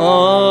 Oh.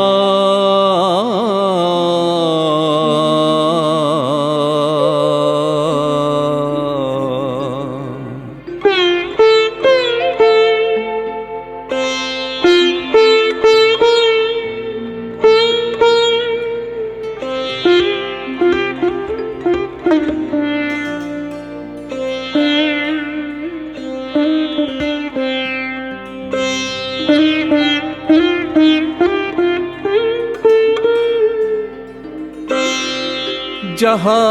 যাহা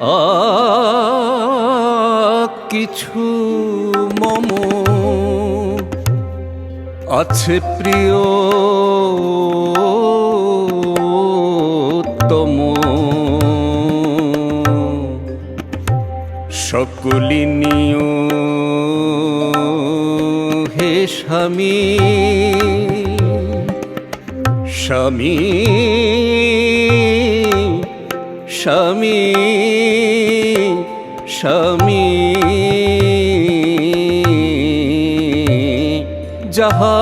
আ কিছু মম আছে প্রিয় তম। সকলি হে স্বামী স্বামী। স্বামী স্বামী। যাহা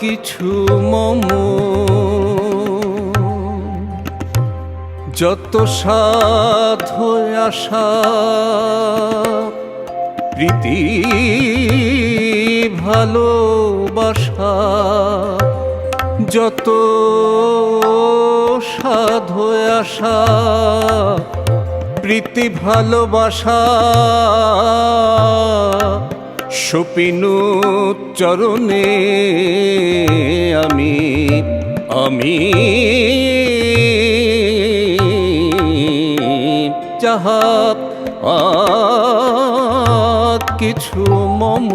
কিছু মম যত সাধ আশা প্রীতি ভালোবাসা। যত সাধ আশা প্রীতি ভালোবাসা সুপিনু চরণে আমি আমি যাহা কিছু মম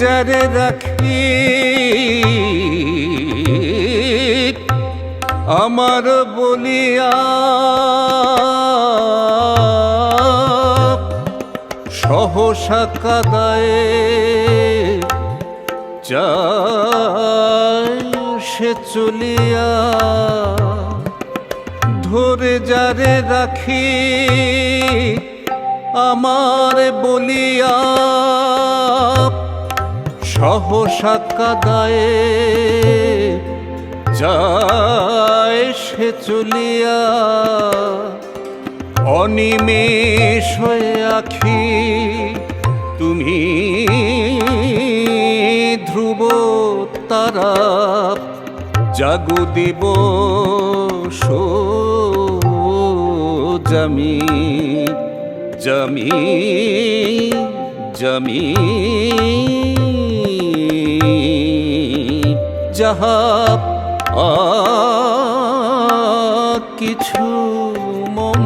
যারে রাখি। আমার বলিয়া সহসা কাদায়ে চায় সে চলিয়া। ধরে যারে রাখি আমার বলিয়া সহসা কাদায়ে যায় সে চলিয়া, অনিমেষ হয়ে আখি, তুমি ধ্রুব তারা জাগু দিব জমি জমি, জামি। যাহা কিছু মম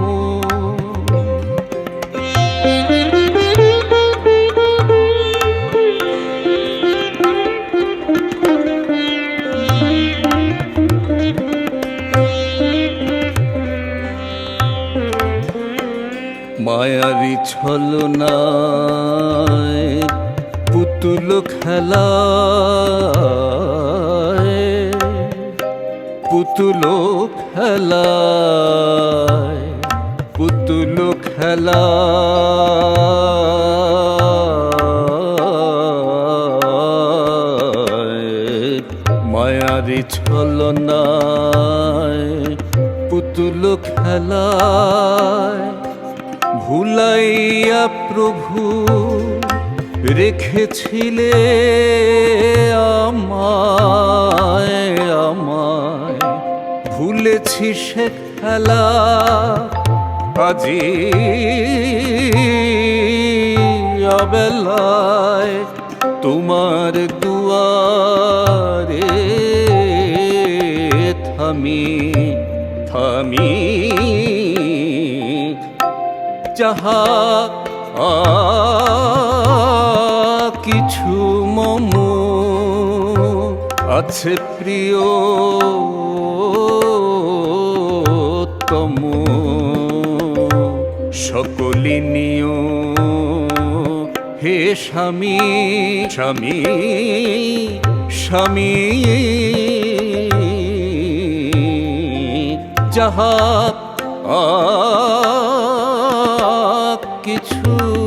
মায়ারি ছলনায় পুতুল খেলা। পুতুল খেলায় পুতুল খেলা মায়ারি ছলনায় পুতুল খেলায়। ভুলাইয়া প্রভু রেখেছিলে আমায়। ভুলেছি সে খেলা। আজি অবেলায় তোমার দুয়ারে থামি থামি। যাহা কিছু মম আছে প্রিয় সকলি নিয় হে স্বামী স্বামী স্বামী। যাহা কিছু